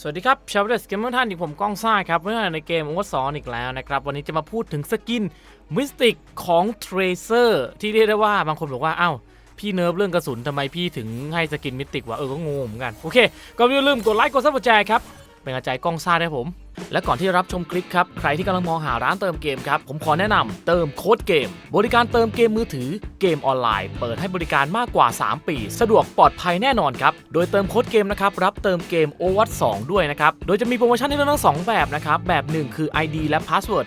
สวัสดีครับ ชาวเดสเกมเมอร์ท่านอีกผมก้องซ่าครับเมื่อในเกมอวสอนอีกแล้วนะครับ วันนี้จะมาพูดถึงสกินมิสติกของเทรเซอร์ที่เรียกได้ว่าบางคนบอกว่าอ้าวพี่เนิร์ฟเรื่องกระสุนทำไมพี่ถึงให้สกินมิสติกวะเออก็งงเหมือนกัน โอเค ก็อย่าลืมกดไลค์กดซับสไครต์ครับ เป็นกำลังใจก้องซ่าด้วยผม และก่อนที่จะรับชมคลิปครับ ใครที่กำลังมองหาร้านเติมเกมครับ ผมขอแนะนำเติมโค้ดเกม บริการเติมเกมมือถือเกมออนไลน์ เปิดให้บริการมากกว่า 3 ปี สะดวกปลอดภัยแน่นอนครับ โดยเติมโค้ดเกมนะครับ รับเติมเกม o w a t 2ด้วยนะครับ โดยจะมีโปรโมชั่นให้เลือกทั้ง 2 แบบนะครับ แบบ 1 คือ ID และ Password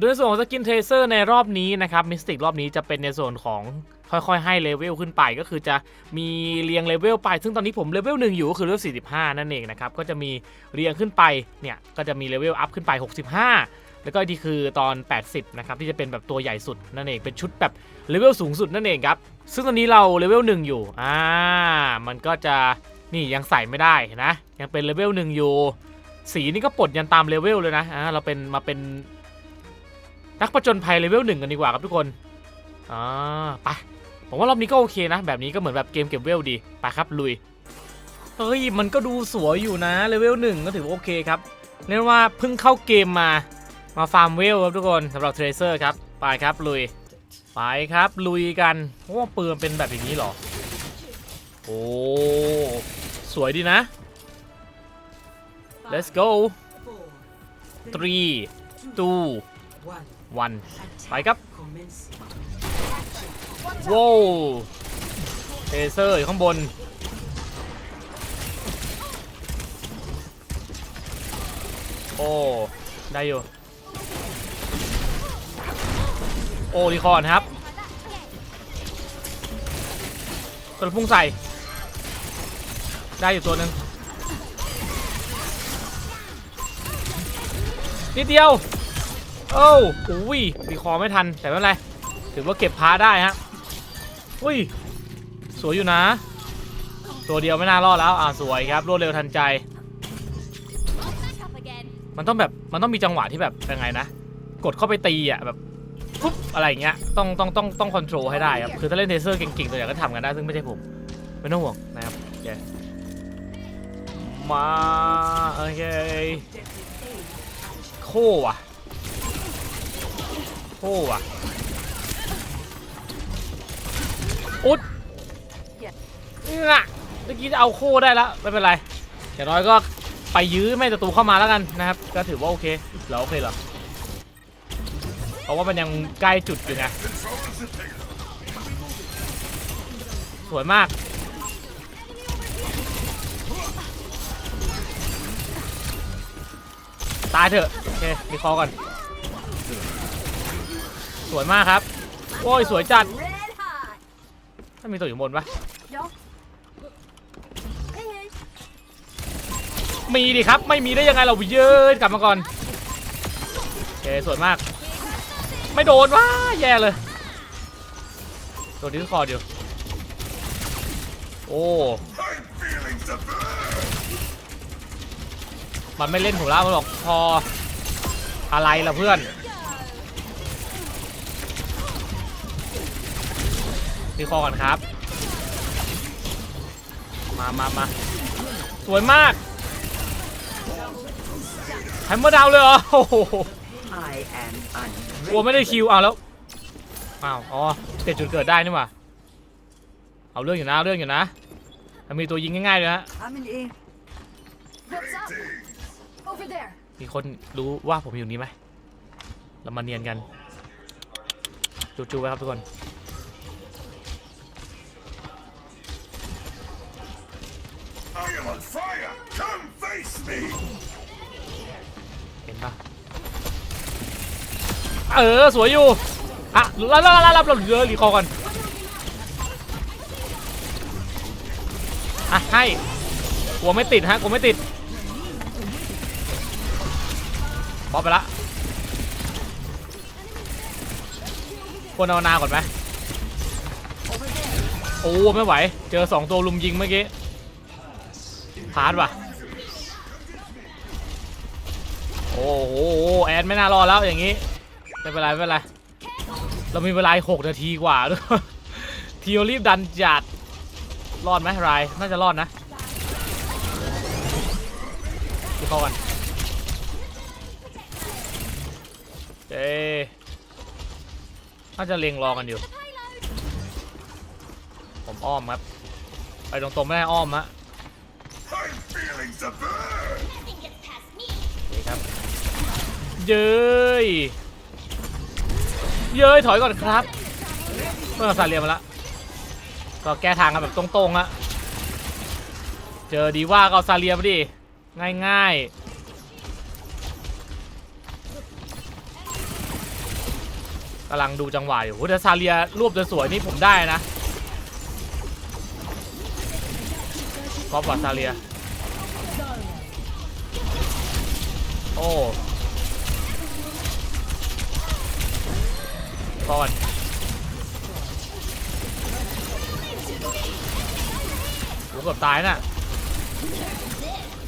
โดยในส่วนของสกินเทเซอร์ในรอบนี้นะครับมิสติกรอบนี้จะเป็นในส่วนของค่อยๆ ให้เลเวลขึ้นไปก็คือจะมีเรียงเลเวลไป ซึ่งตอนนี้ผมเลเวลหนึ่งอยู่ก็คือเลเวล45 นั่นเองนะครับ ก็จะมีเรียงขึ้นไปเนี่ยก็จะมีเลเวลอัพขึ้นไป 65 แล้วก็ดีคือตอน 80 นะครับ ที่จะเป็นแบบตัวใหญ่สุดนั่นเองเป็นชุดแบบเลเวลสูงสุดนั่นเองครับ ซึ่งตอนนี้เราเลเวลหนึ่งอยู่อ่ามันก็จะนี่ยังใส่ไม่ได้นะยังเป็นเลเวลหนึ่งอยู่สีนี่ก็ปลดยันตามเลเวลเลยนะอ่าเราเป็นมาเป็น นักประจนภัยเลเวลหนึ่งกันดีกว่าครับทุกคนอ่าไปผมว่ารอบนี้ก็โอเคนะ แบบนี้ก็เหมือนแบบเกมเก็บเวลดีไปครับลุยเฮ้ยมันก็ดูสวยอยู่นะเลเวลหนึ่งก็ถือว่าโอเคครับเรียกว่าเพิ่งเข้าเกมมามาฟาร์มเวลครับทุกคนสำหรับเทรเซอร์ครับไปครับลุยไปครับลุยกันโอ้เปืนเป็นแบบอย่างนี้หรอโอ้สวยดีนะ let's go 3 2 วันไปครับว้าวเทเซอร์อยู่ข้างบน โอ้ ได้อยู่ โอ้ดีคอนครับกระพุ่งใส่ ได้อยู่ตัวหนึ่งนิดเดียว โอ้วอุ้ยรีคอไม่ทันแต่ไม่เป็นไร ถือว่าเก็บพาได้ฮะอุ้ย สวยอยู่นะ ตัวเดียวไม่น่ารอดแล้ว อ่าสวยครับรวดเร็วทันใจ มันต้องแบบมันต้องมีจังหวะที่แบบยังไงนะ กดเข้าไปตีอะแบบปุ๊บอะไรอย่างเงี้ยต้องต้องต้องต้องคอนโทรลให้ได้ครับคือถ้าเล่นเทเซอร์เก่งๆตัวอย่างก็ทำกันได้ซึ่งไม่ใช่ผม ไม่ต้องห่วงนะครับโอเคมาโอเคโคว่ะ โคว่ะอุดเงะเมื่อกี้จะเอาโค้ได้แล้วไม่เป็นไรอย่างน้อยก็ไปยื้อไม่ศัตรูเข้ามาแล้วกันนะครับ ก็ถือว่าโอเคแล้วโอเคเหรอเพราะว่ามันยังใกล้จุดอยู่ไงสวยมากตายเถอะโอเคมีคอก่อน สวยมากครับ โอ้ยสวยจัดถ้ามีตัวอยู่บนปะมีดิครับ ไม่มีได้ยังไงเราเยินกลับมาก่อนโอเคสวยมาก ไม่โดนว้าแย่เลยโดนดิสคอร์ดอยู่โอ้ มันไม่เล่นผมแล้วมันบอกพออะไรล่ะเพื่อน ดีคอก่อนครับ มามามาสวยมากแฮมเมอร์ดาวเลยเหรอโอ้โหกลัวไม่ได้คิวเอาแล้วอ้าวอ๋อเกิดจุดเกิดได้นี่หว่าเอาเรื่องอยู่นะเรื่องอยู่นะมีตัวยิงง่ายๆเลยฮะมีคนรู้ว่าผมอยู่นี้ไหมเรามาเนียนกัน จูๆไว้ครับทุกคน am on fire! Come face me! เห็นปะเออ สวยอยู่ อะรับรับรับรับเราเหลือรีคอร์ก่อน อะ ให้กลัวไม่ติดฮะกลัวไม่ติดบอไปละควรเอานาก่อนไหมโอ้ ไม่ไหว เจอสองตัวลุมยิงเมื่อกี้าร์ดว่ะ โอ้โหแอนไม่น่ารอดแล้วอย่างนี้ ไม่เป็นไรไม่เป็นไร เรามีเวลาหกนาทีกว่าด้วยทีโอรีบดันจัด รอดไหมไรายน่าจะรอดนะดูเข้ากันเอน่าจะเล็งรอกันอยู่ ผมอ้อมครับ ไปตรงๆไม่ได้อ้อมฮะ I'm feeling the burn. นี่ครับ เย้ย เย้ยถอยก่อนครับ เมื่อซาเรียมาแล้วก็แก้ทางกันแบบตรงๆอะเจอดีว่าก็เอาซาเรียมาดิ ง่ายๆกำลังดูจังหวะอยู่โหแต่ซาเรียรวบจะสวยนี่ผมได้นะ กอล์ฟว่ะซาเรีย โอ้ก่อนโหเกือบตายน่ะ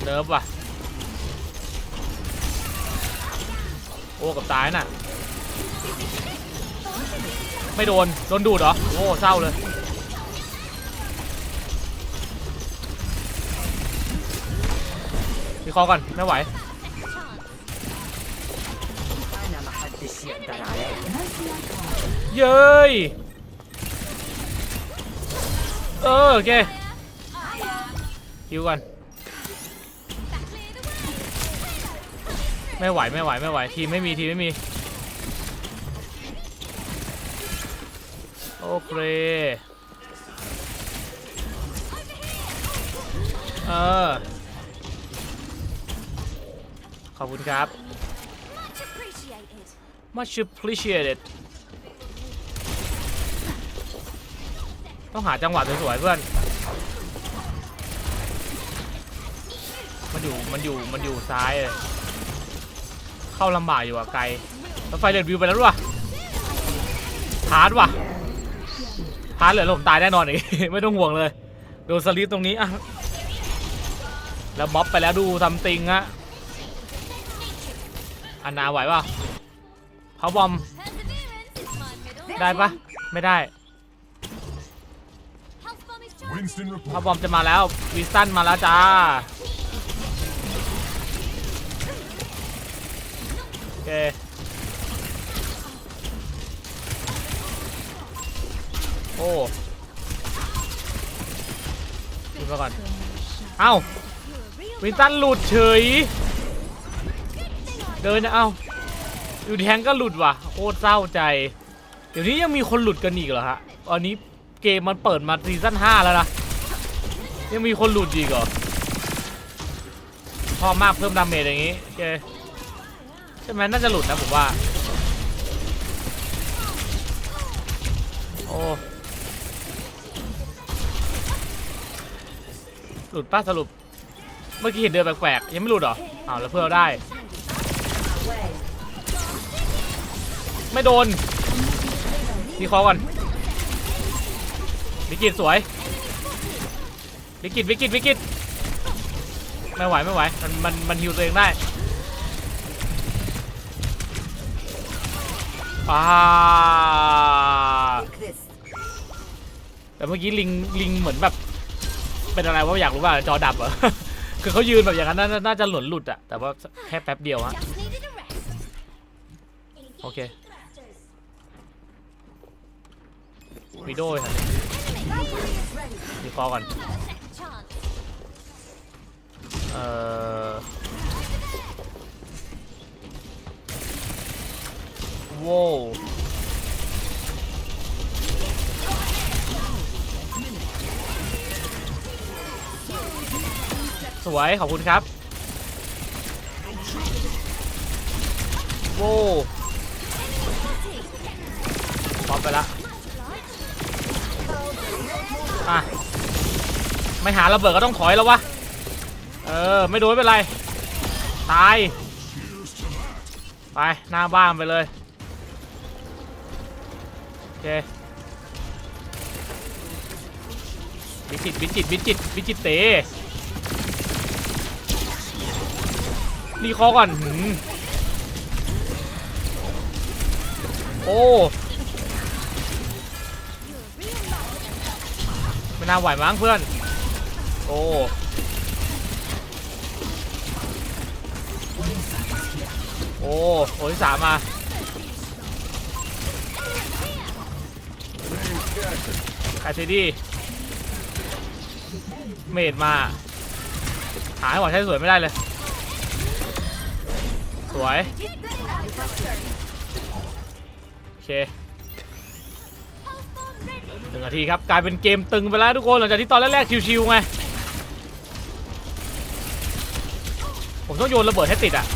เนิร์ฟว่ะ โอ้กือบตายน่ะ ไม่โดน โดนดูดเหรอ โอ้เศร้าเลย คอก่อน ไม่ไหว เย้ย เออโอเคคิวก่อน ไม่ไหวไม่ไหวไม่ไหวทีมไม่มีทีมไม่มี โอเคเออ อบคุณครับ Much appreciated. much appreciated ต้องหาจังหวะสวยๆเพื่อน มันอยู่ มันอยู่ มันอยู่ซ้ายเลย เข้าลำบากอยู่อะไกลแล้วไฟเดือดวิวไปแล้วด้วยพาร์ดว่ะพาร์ดเหลือผมตายแน่นอนอีก ไม่ต้องห่วงเลย โดนสลิปตรงนี้อะแล้วม็อบไปแล้วดูทำติงอะ อันนาไหวป่ะเขาบอม Perseverance is my middle. ได้ปะไม่ได้ Health bomb is charged. Winston พระ report. บอมจะมาแล้ววิสตันมาแล้วจ้าโอเคโอ้ดูมาก่อน เอ้าวินตันหลุดเฉย เดินนะเอ้าอยู่แทงก็หลุดว่ะโคตรเศร้าใจ เดี๋ยวนี้ยังมีคนหลุดกันอีกเหรอฮะตอนนี้เกมมันเปิดมาซีซั่น5แล้วนะยังมีคนหลุดอีกเหรอชอบมากเพิ่มดาเมจอย่างงี้โอเคใช่ไหมน่าจะหลุดนะผมว่า โอ้ หลุดป้าสรุป เมื่อกี้เห็นเดินแปลกๆยังไม่หลุดเหรออ้าวแล้วเพื่อนเราได้ ไม่โดนทีคอก่อนวิกฤตสวยวิกฤตวิกฤตวิกฤตไม่ไหวไม่ไหวมันมันมันฮิวตัวเองได้อ่าแต่เมื่อกี้ลิงลิงเหมือนแบบเป็นอะไรวะอยากรู้ว่าจอดับเหรอ คือเขายืนแบบอย่างนั้นน่าจะหล่นหลุดอะแต่ว่าแค่แป๊บเดียวฮะ โอเค วิดีโอครับมีคอก่อน Second chance. เอ่อโว้วสวย ขอบคุณครับ โว้วพร้อมไปละ อะไม่หาระเบิดก็ต้องถอยแล้ววะ เออ ไม่โดนไม่เป็นไร ตาย ไป หน้าบ้านไปเลย โอเควิจิตรวิจิตรวิจิตรวิจิตเตรีคอก่อน โอ้ น่าไหวมั้งเพื่อน โอ้โอ้โอ้ที่สามมาคาเซดี้เมดมา หาให้หวานใช้สวยไม่ได้เลย สวย โอเค งนาทีครับกลายเป็นเกมตึงไปแล้วทุกคนหลังจากที่ตอนแรกๆชิวๆไงผมต้องโยนระเบิดให้ติดอะ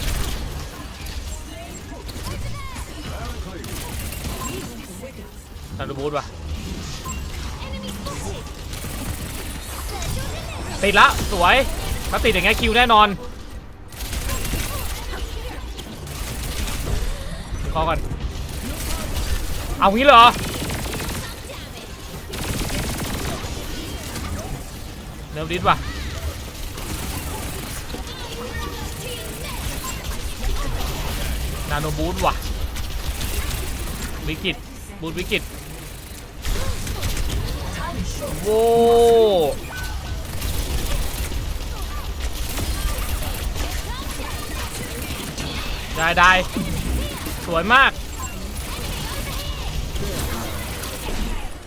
ตันดูบูทว่ะติดละสวยถ้าติดอย่างเงี้ยคิวแน่นอนคอก่อนเอางี้เลยเหรอ เนิร์ฟดิสว่ะนาโนบูทว่ะวิกฤตบูทวิกฤตโว้ได้ได้สวยมาก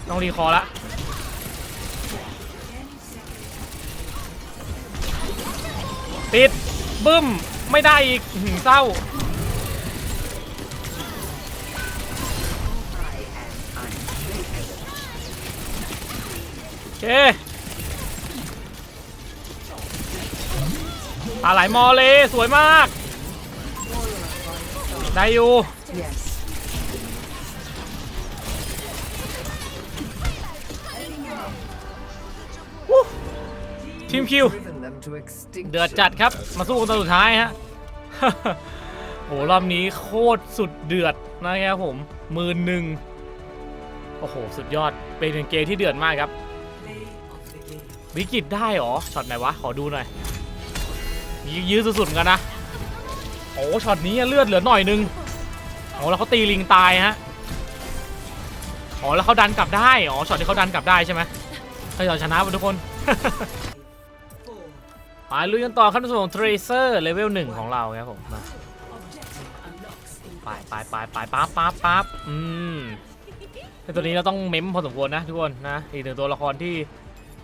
ต้องรีคอร์ละ ติดบึ้ม ไม่ได้อีกหืเศร้าโอเคปลาไหลมอเลย สวยมาก ได้อยู่ ทีมคิว เดือดจัดครับ มาสู้กันตอนสุดท้ายฮะโหรอบนี้โคตรสุดเดือดนะครับผมมืนหนึ่งโอ้โห สุดยอด เป็นเกมที่เดือดมากครับ วิกฤตได้หรอ ช็อตไหนวะ ขอดูหน่อย ยื้อสุดๆกันนะ โอ้ช็อตนี้เลือดเหลือหน่อยนึงโอ้แล้วเขาตีลิงตายฮะอ๋อแล้วเขาดันกลับได้ อ๋อช็อตที่เขาดันกลับได้ใช่ไหมเขาชนะไปทุกคน มาลุยกันต่อขั้นตอนของ Tracer เลเวลหนึ่งของเราครับผมมาไปไปไปไปปั๊บปั๊บปั๊บอืมในตัวนี้เราต้องเม้มพอสมควรนะทุกคนนะอีกหนึ่งตัวละครที่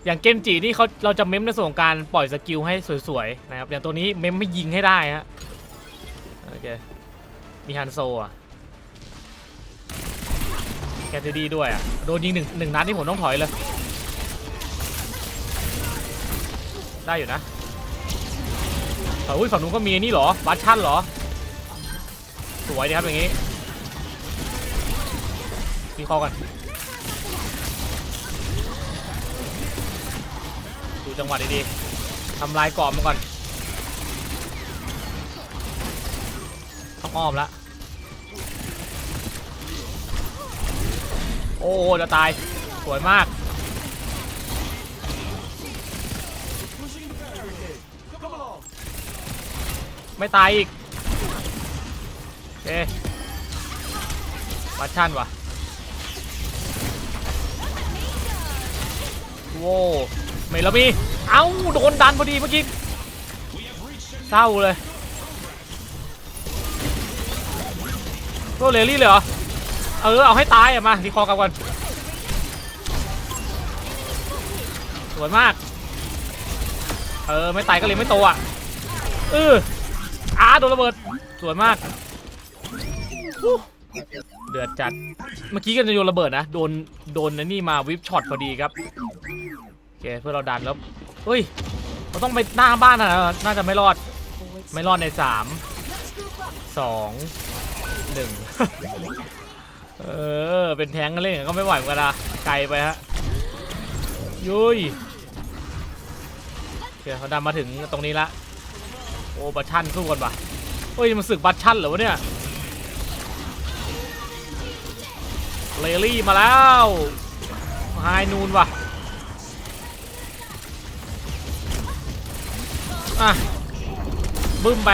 อย่างเกมจีนี่เขาเราจะเม้มในส่วนของการปล่อยสกิลให้สวยๆนะครับอย่างตัวนี้เม้มไม่ยิงให้ได้ฮะโอเคมีฮันโซอะแคทเทอรี่ด้วยอะโดนยิงหนึ่งหนึ่งนัดที่ผมต้องถอยเลยได้อยู่นะ เอ้ยฝั่งนู้นก็มีนี่เหรอบัตชั่นเหรอ สวยดีครับอย่างนี้มีคอกันดูจังหวะดีๆทำลายกรอบมันก่อนต้องอ้อมละโอ้จะตาย สวยมาก ไม่ตายอีกโอเควัดชั่นวะโว้ไม่แล้วมีเอ้าโดนดันพอดีเมื่อกี้เศร้าเลยโรเลลี่เลยเหรอ เออ เอาให้ตายอะมาดีคอกับก่อนสวยมาก เออ ไม่ตายก็เลยไม่โตอะเออ อาโดนระเบิด สวยมาก เดือดจัด เมื่อกี้กันจะโยนระเบิดนะ โดน โดนนะนี่มาวิปช็อตพอดีครับ โอเค เพื่อเราดันแล้วเฮ้ย เราต้องไปหน้าบ้านนะน่าจะไม่รอด ไม่รอดในสามสองหนึ่งเออ เป็นแทงกันเล่นก็ไม่ไหวเหมือนกันนะไกลไปฮะ ยุยโอเคเขาดันมาถึงตรงนี้ละ โอ้บัตชั่นสู้กันปะเฮ้ยมันศึกบัตชั่นเหรอเนี่ยเลลี่มาแล้วไฮนูนวะอะบึ้มไป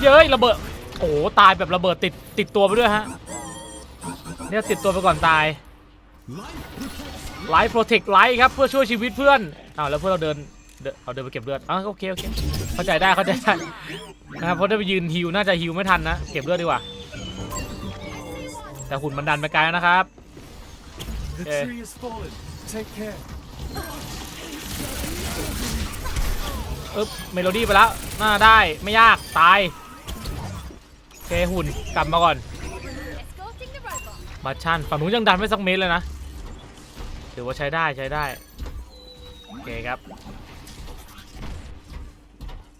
เย้ยระเบิดโอ้ตายแบบระเบิดติดติดตัวไปด้วยฮะเนี่ยติดตัวไปก่อนตาย ไลฟ์โปรเทคไลฟ์ครับเพื่อช่วยชีวิตเพื่อนอ้าวแล้วเพื่อนเราเดินเอาเดินไปเก็บเลือดอ้าวโอเคโอเคเข้าใจได้เข้าใจได้นะครับเพราะถ้าไปยืนฮิวน่าจะฮิวไม่ทันนะเก็บเลือดดีกว่า แต่หุ่นมันดันไปไกลแล้วนะครับ The Yeah. tree has fallen. Take care. อึ๊บเมโลดี้ไปแล้วน่าได้ไม่ยากตายโอเคหุ่นกลับมาก่อนมาชั่นฝั่งนู้นยังดันไม่สักเมตรเลยนะ ถือว่าใช้ได้ใช้ได้ โอเคครับ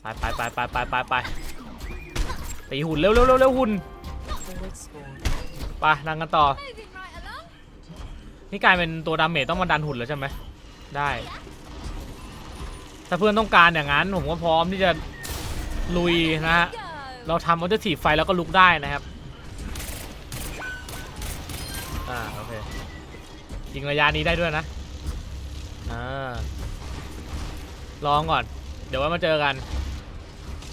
ไปไปไปไปไปไปไปตีหุ่นเร็วเร็วเร็วเร็วหุ่นไปดังกันต่อ นี่กลายเป็นตัวดาเมจต้องมาดันหุ่นแล้วใช่ไหมได้ ถ้าเพื่อนต้องการอย่างนั้นผมก็พร้อมที่จะลุยนะฮะ เราทำอัลเทอร์ทีไฟแล้วก็ลุกได้นะครับ อ่าโอเยิงระยะนี้ได้ด้วยนะอ่าลองก่อน เดี๋ยวไว้มาเจอกัน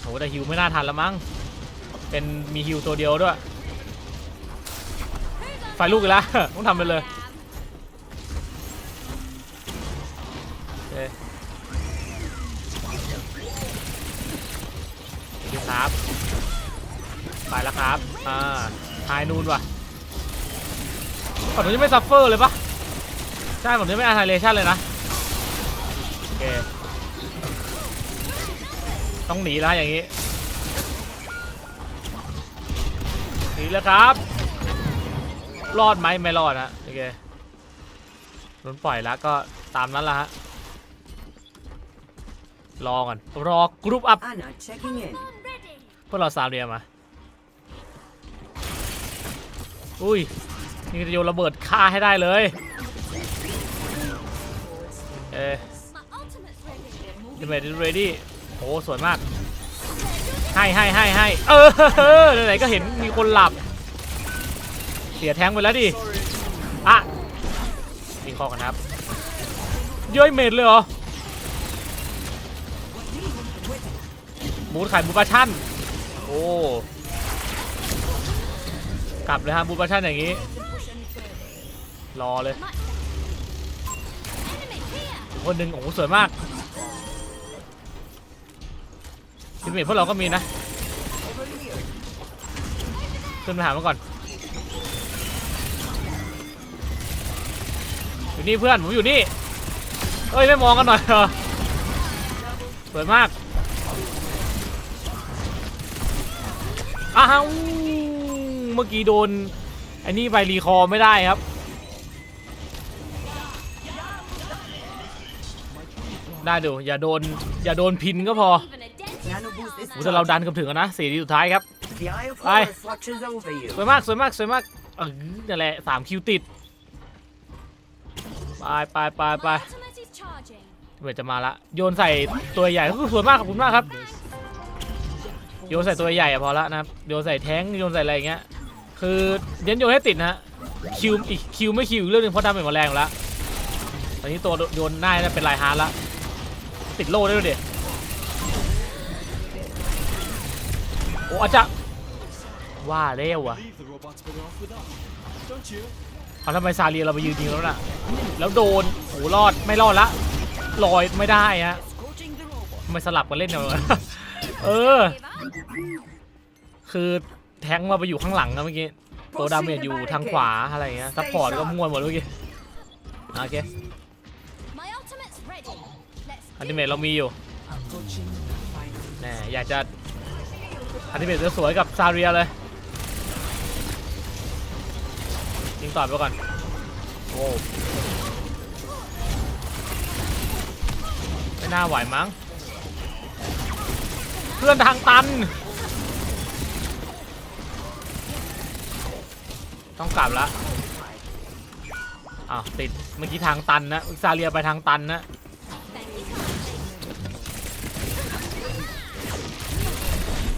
โหแต่ฮิวไม่น่าทันแล้วมั้งเป็นมีฮิวตัวเดียวด้วยไฟลูกอีกแล้ว ต้องทำไปเลยคดีครับ ไปแล้วครับ อ่าไฮนูนว่ะผมยังไม่ซัฟเฟอร์เลยปะ ใช่ผมยังไม่อาร์ไทเลชันเลยนะโอเคต้องหนีแล้วอย่างนี้หนีแล้วครับ รอดไหมไม่รอดนะโอเคโดนปล่อยแล้วก็ตามนั้นละฮะรอก่อนรอกรุ๊ปอัพ Anna checking in. I'm ready. พวกเราซาวเรียมาอุ้ยนี่จะโยนระเบิดฆ่าให้ได้เลย เอ๊ะ My ultimate's ready. ดิเมดเรดี้โอ้สวยมาก ให้ให้ให้ให้เออไหนๆก็เห็นมีคนหลับ เสียแท้งไปแล้วดิ อะยิงคอกันครับ เย้ยเมดเลยเหรอบูทขายบูปลาชั่น โอ้ กลับเลยฮะบูปลาชั่นอย่างนี้ รอเลย คนหนึ่งโอ้โหสวยมากทีมเมทพวกเราก็มีนะขึ้นมาหามาก่อนอยู่นี่เพื่อนผมอยู่นี่เอ้ยไม่มองกันหน่อยเหรอสวยมากอ้าวเมื่อกี้โดนไอ้นี่ไปรีคอร์ไม่ได้ครับ ได้ดูอย่าโดนอย่าโดนพินก็พอ Even a dent. Nano boost is โอ้แต่เราดันเกับถึงแล้วนะสี่ทีสุดท้ายครับ The Eye of Aye. Horus watches over you. สวยมากสวยมากสวยมากเออนั่นแหละสามคิวติด ไปไปไปไป My ultimate is charging. เวทจะมาละ โยนใส่ตัวใหญ่ก็คือสวยมากขอบคุณมากครับ โยนใส่ตัวใหญ่อะพอละนะครับ โยนใส่แท้ง โยนใส่อะไรอย่างเงี้ย คือเน้นโยนให้ติดนะฮะ คิวอีกคิวไม่คิวอีกเรื่องหนึงเพราะดาเมจมาแรงอยู่แล้วตอนนี้ตัวโยนหน้าจะเป็นลายฮาร์ดละ ติดโล่ได้ด้วยเด็โอ้อาจจะว่าเร็วอะเอาทำไมซาเรียเราไปยืนยิงแล้วน่ะ แล้วโดนโอ้รอดไม่รอดละลอยไม่ได้ฮะทำไมสลับกันเล่นเนี่ยวะเออ คือแทงมาไปอยู่ข้างหลังนะเมื่อกี้ตัวดาเมจอยู่ทางขวาอะไรเงี้ยซัพพอร์ตก็ม่วนหมดเมื่อกี้โอเค อัน do ติเมทเรามีอยู่ Approaching final. แน่อยากจะอันติเมทสวยๆกับซาเรียเลยยิงต่อไปก่อนโอ้ไม่น่าไหวมั้งเพื่อนทางตัน ต้องกลับละอ้าวติดเมื่อกี้ทางตันนะซาเรียไปทางตันนะ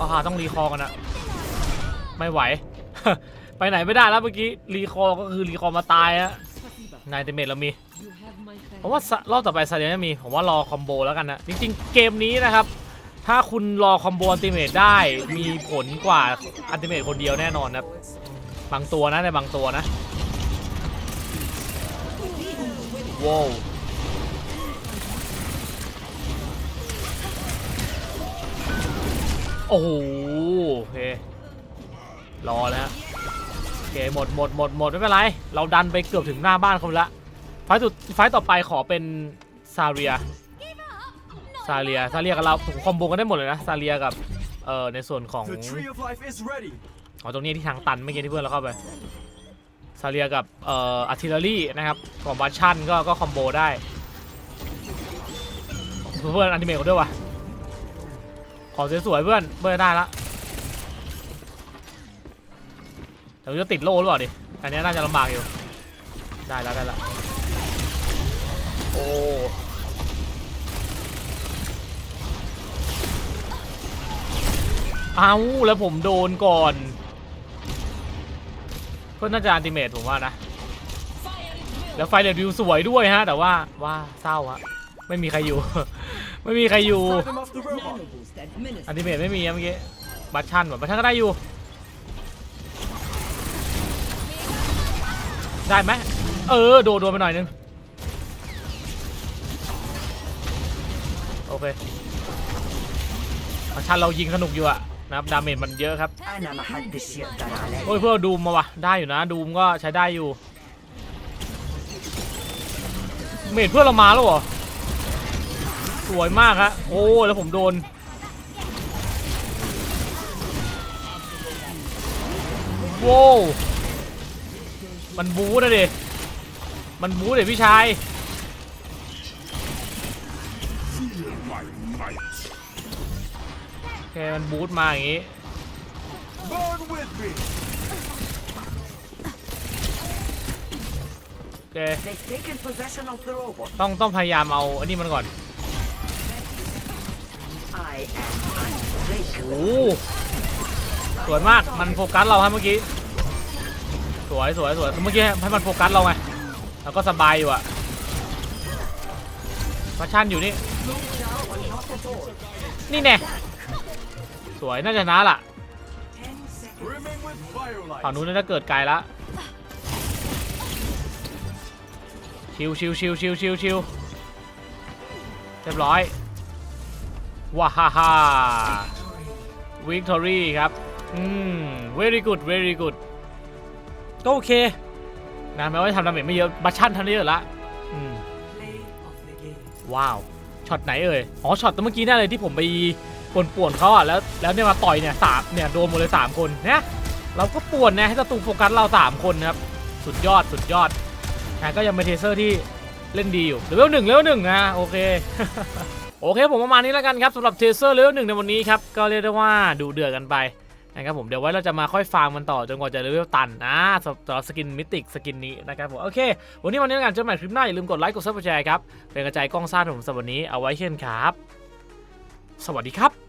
าหาต้องรีคอร์กันอะไม่ไหว ไปไหนไม่ได้แล้วเมื่อกี้รีคอร์ก็คือรีคอร์มาตายอะนายเดเมจเรามีผมว่ารอบต่อไปซาเลียไม่มีผมว่ารอคอมโบแล้วกันนะจริงๆเกมนี้นะครับ ถ้าคุณรอคอมโบอันติเมตได้มีผลกว่าอันติเมตคนเดียวแน่นอนนะครับบางตัวนะในบางตัวนะว้าว โอ้โหโอเครอแล้วฮะโอเคหมดหมดหมดหมดไม่เป็นไร เราดันไปเกือบถึงหน้าบ้านเขาไปแล้วไฟล์สุดไฟล์ต่อไปขอเป็นซาเรียซาเลียซาเลียกับเราผมคอมโบกันได้หมดเลยนะซาเลียกับเอ่อในส่วนของ The tree of life is ready. อ๋อตรงนี้ที่ทางตันเมื่อกี้ที่เพื่อนเราเข้าไปซาเลียกับเอ่ออาร์ติเลอรี่นะครับของบัชชั่นก็ก็คอมโบได้เพื่อนอันติเมทเขาด้วยวะ ขอสวยๆเพื่อนเพื่อนได้ละแต่ว่าจะติดโล่หรือเปล่าดิอันนี้น่าจะลำบากอยู่ ได้แล้วได้แล้วโอ้เอาแล้วผมโดนก่อนเพื่อนน่าจะอันติเมตผมว่านะ แล้วไฟเรดวิวสวยด้วยฮะ แต่ว่าว่าเศร้าฮะไม่มีใครอยู่ ไม่มีใครอยู่ อันติเมทไม่มีอะเมื่อกี้บัตชันบัตชันก็ได้อยู่ ได้ไหมเออ โดนโดนไปหน่อยนึง โอเคบัตชันเรายิงสนุกอยู่อะนะครับดาเมจมันเยอะครับ โอ้ยเพื่อดูมมาวะได้อยู่นะ ดูมก็ใช้ได้อยู่ เมทเพื่อเรามาแล้วเหรอ วยมากฮะโอ้แล้วผมโดน โว้มันบู๊นะดิมันบู๊เด็พี่ชายโอเคมันบู๊มาอย่างงี้ Burn with me. โอเคต้องต้องพยายามเอาอันนี้มันก่อน โอ้สวยมาก มันโฟกัสเราฮะเมื่อกี้ สวยสวยสวยเมื่อกี้ให้มันโฟกัสเราไง แล้วก็สบายอยู่อะมาชั่นอยู่นี่ นี่แน่ สวยน่าจะชนะล่ะฝั่งนู้นน่าจะเกิดไกลละชิวชิวชิวชิวชิวชิวเรียบร้อย ว้าฮ่าฮ่า victory ครับ อืม very good very good ก็โอเค นะแม้ว่าทำดาเมจไม่เยอะ บัชชั่นทำได้เยอะละอืมว้าว ช็อตไหนเอ่ย อ๋อ ช็อตเมื่อกี้นั่นเลยที่ผมไปป่วนๆเขาอะ แล้ว แล้วเนี่ยมาต่อยเนี่ยสามเนี่ยโดนหมดเลยสามคนเนี่ยเราก็ป่วนนะให้ศัตรูโฟกัสเราสามคนนะครับ สุดยอด สุดยอดนะก็ยังเป็นเทเซอร์ที่เล่นดีอยู่เลเวลหนึ่งเลเวลหนึ่งนะ โอเค โอเคผมประมาณนี้แล้วกันครับสำหรับเทเซอร์เลเวลหนึ่งในวันนี้ครับก็เรียกได้ว่าดูเดือดกันไปนะครับผมเดี๋ยวไว้เราจะมาค่อยฟาร์มมันต่อจนกว่าจะเลเวลตันนะสำหรับสกินมิติกสกินนี้นะครับผมโอเค วันนี้วันนี้แล้วกันเจอใหม่คลิปหน้าอย่าลืมกดไลค์กดซับสไครต์ครับเป็นกระจายกล้องซ่าของผมสำหรับวันนี้เอาไว้เช่นครับ สวัสดีครับ